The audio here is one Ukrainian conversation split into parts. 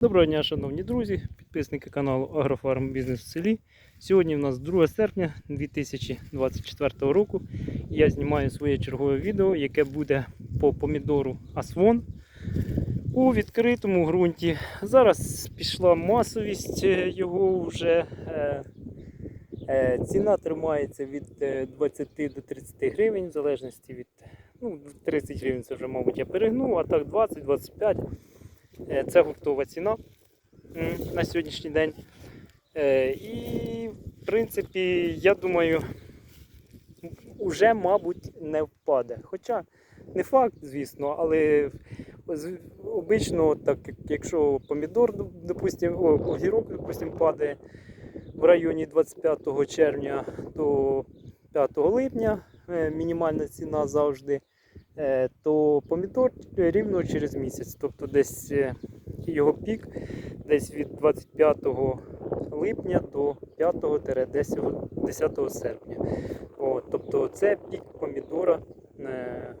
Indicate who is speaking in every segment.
Speaker 1: Доброго дня, шановні друзі, підписники каналу Агрофарм Бізнес в селі. Сьогодні у нас 2 серпня 2024 року. Я знімаю своє чергове відео, яке буде по помідору Асвон у відкритому ґрунті. Зараз пішла масовість е, його вже. е, е, Ціна тримається від е, 20 до 30 гривень, в залежності від ну, 30 гривень це вже, мабуть, я перегнув, а так 20-25. Е, Це гуртова ціна на сьогоднішній день. Е, І, в принципі, я думаю, вже, мабуть, не впаде. Хоча не факт, звісно, але обично, так як якщо помідор, допустим, огірок, допустим, падає в районі 25 червня до 5 липня, е, мінімальна ціна завжди то помідор рівно через місяць. Тобто десь е, його пік десь від 25 липня до 5-10 серпня. От, тобто це пік помідора е,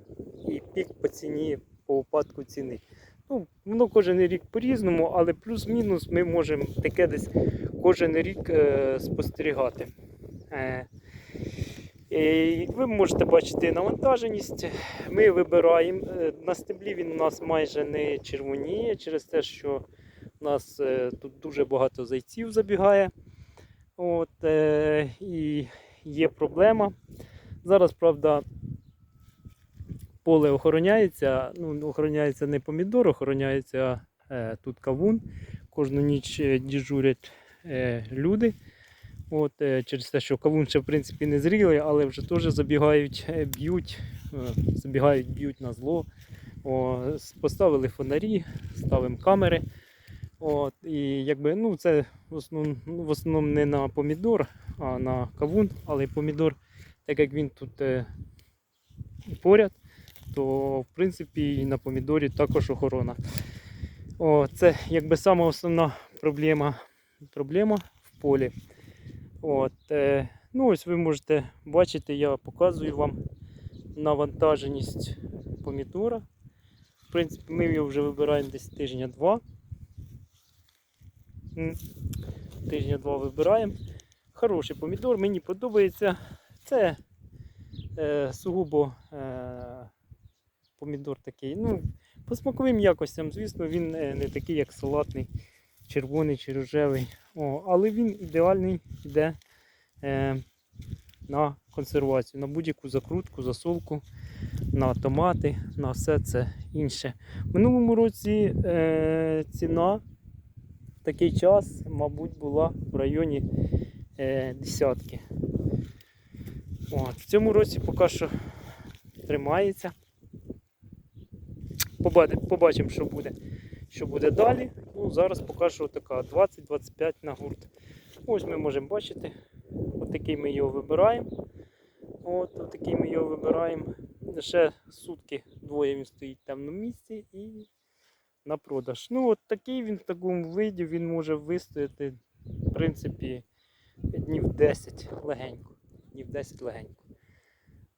Speaker 1: і пік по ціні по упадку ціни. Ну, воно кожен рік по-різному, але плюс-мінус ми можемо таке десь кожен рік е, спостерігати. Е, ви можете бачити навантаженість. Ми вибираємо. е, На стеблі він у нас майже не червоніє через те, що у нас е, тут дуже багато зайців забігає. От, е, і є проблема. Зараз, правда, поле охороняється. Ну, охороняється не помідор, охороняється е, тут кавун. Кожну ніч е, дежурять е, люди. От, е, через те, що кавун ще в принципі не зрілий, але вже теж забігають, е, б'ють, е, забігають, б'ють на зло. О, поставили фонарі, ставимо камери. От, і якби, ну, це в основному, в основному не на помідор, а на кавун, але помідор, так як він тут е, поряд, то в принципі і на помідорі також охорона. О, це якби сама основна проблема, проблема в полі. От, е, ну ось ви можете бачити, я показую вам навантаженість помідора. В принципі, ми його вже вибираємо десь тижня-два. Тижня-два вибираємо. Хороший помідор, мені подобається. Це е, сугубо е, помідор такий. Ну, по смаковим якостям, звісно, він е, не такий, як салатний, червоний чи рожевий. О, але він ідеальний йде е, на консервацію, на будь-яку закрутку, засолку, на томати, на все це інше. В минулому році е, ціна такий час, мабуть, була в районі е, десятки. От, в цьому році поки що тримається. Побачимо, що буде, що буде далі. Ну, зараз поки що така 20-25 на гурт. Ось ми можемо бачити, отакий ми його вибираємо. От, отакий ми його вибираємо. Ще сутки двоє він стоїть в темному місці і на продаж. Ну, от такий він в такому виді він може вистояти, в принципі, днів 10 легенько. Днів 10 легенько.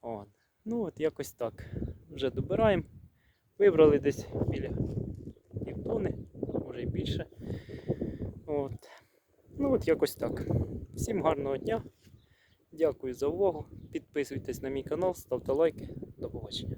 Speaker 1: От. Ну от якось так. Вже добираємо. Вибрали десь біля півтони, може і більше. От. Ну от якось так. Всім гарного дня. Дякую за увагу. Підписуйтесь на мій канал, ставте лайки. До побачення.